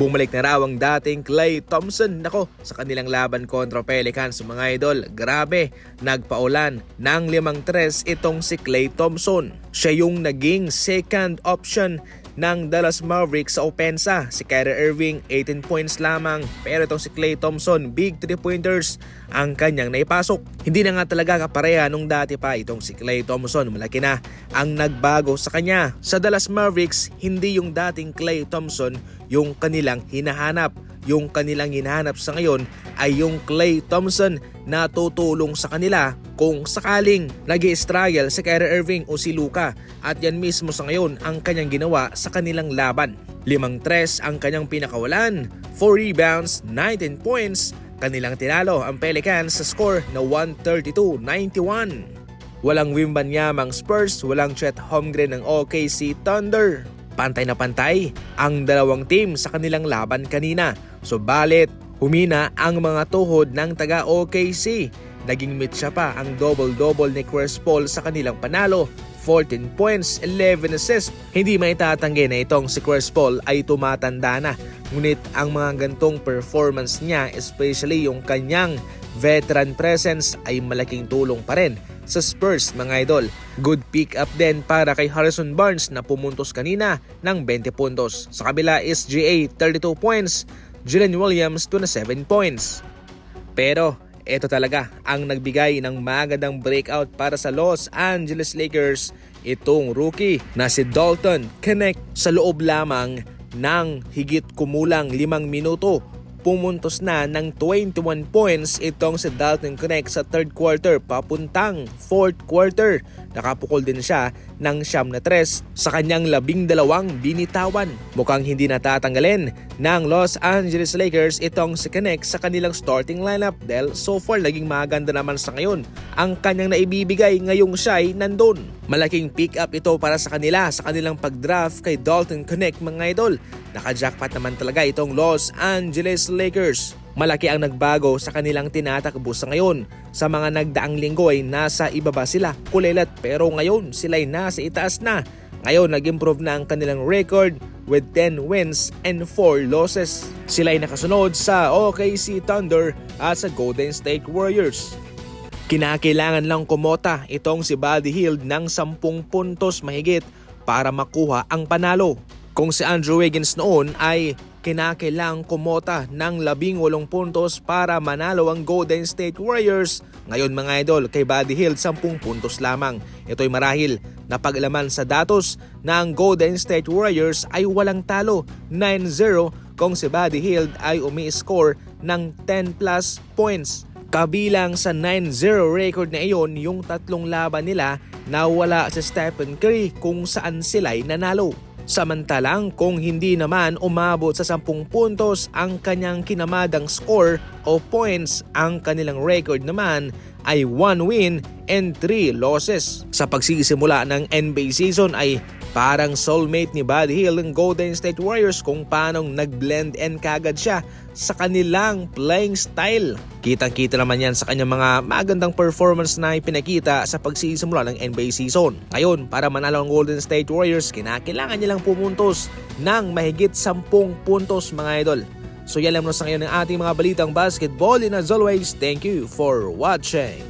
Bumalik na raw ang dating Clay Thompson nako sa kanilang laban kontra Pelicans mga idol. Grabe, nagpaulan ng limang tres itong si Clay Thompson. Siya yung naging second option ng Dallas Mavericks sa opensa. Si Kyrie Irving 18 points lamang pero itong si Klay Thompson big 3 pointers ang kanyang naipasok. Hindi na nga talaga kapareha nung dati pa itong si Klay Thompson. Malaki na ang nagbago sa kanya. Sa Dallas Mavericks, hindi yung dating Klay Thompson yung kanilang hinahanap. Yung kanilang hinahanap sa ngayon ay yung Klay Thompson na tutulong sa kanila kung sakaling nag struggle si Kyrie Irving o si Luka at yan mismo sa ngayon ang kanyang ginawa sa kanilang laban. Limang tres ang kanyang pinakawalan, 4 rebounds, 19 points, kanilang tinalo ang Pelicans sa score na 132-91. Walang Wimbanyamang Spurs, walang Chet Holmgren ng OKC Thunder. Pantay na pantay ang dalawang team sa kanilang laban kanina. Subalit, humina ang mga tuhod ng taga OKC. Naging mitsa pa ang double-double ni Chris Paul sa kanilang panalo. 14 points, 11 assists. Hindi maitatanggi na itong si Chris Paul ay tumatanda na. Ngunit ang mga gantong performance niya, especially yung kanyang veteran presence ay malaking tulong pa rin sa Spurs mga idol. Good pick up din para kay Harrison Barnes na pumuntos kanina ng 20 puntos. Sa kabila is GA 32 points, Jalen Williams 27 points. Pero ito talaga ang nagbigay ng magandang breakout para sa Los Angeles Lakers itong rookie na si Dalton Connect sa loob lamang ng higit kumulang limang minuto pumuntos na ng 21 points itong si Dalton Connect sa third quarter papuntang fourth quarter. Nakapukol din siya ng siyam na tres sa kanyang labing dalawang binitawan. Mukhang hindi natatanggalin ng Los Angeles Lakers itong si Connect sa kanilang starting lineup dahil so far naging maganda naman sa ngayon ang kanyang naibibigay ngayong siya ay nandun. Malaking pick up ito para sa kanila sa kanilang pag-draft kay Dalton Connect mga idol. Naka-jackpot naman talaga itong Los Angeles Lakers. Malaki ang nagbago sa kanilang tinatakbo sa ngayon. Sa mga nagdaang linggo ay nasa ibaba sila, kulilat pero ngayon sila ay nasa itaas na. Ngayon nag-improve na ang kanilang record with 10 wins and 4 losses. Sila ay nakasunod sa OKC Thunder at sa Golden State Warriors. Kinakailangan lang kumota itong si Buddy Hield ng 10 puntos mahigit para makuha ang panalo. Kung si Andrew Wiggins noon ay kinakailang kumota ng 18 puntos para manalo ang Golden State Warriors. Ngayon mga idol, kay Buddy Hield 10 puntos lamang. Ito'y marahil na paglaman sa datos na ang Golden State Warriors ay walang talo 9-0 kung si Buddy Hield ay umi-score ng 10 plus points. Kabilang sa 9-0 record na iyon yung tatlong laban nila na wala sa Stephen Curry kung saan sila'y nanalo. Samantalang kung hindi naman umabot sa 10 puntos ang kanyang kinamadang score o points, ang kanilang record naman ay 1 win and 3 losses. Sa pagsisimula ng NBA season ay parang soulmate ni Buddy Hill ng Golden State Warriors kung paanong nag-blend and kagad siya sa kanilang playing style. Kitang-kita naman yan sa kanyang mga magandang performance na ipinakita sa pagsisimula ng NBA season. Ngayon, para manalo ang Golden State Warriors, kinakailangan nilang pumuntos ng mahigit 10 puntos mga idol. So yan lang muna sa ngayon ng ating mga balitang basketball and as always, thank you for watching.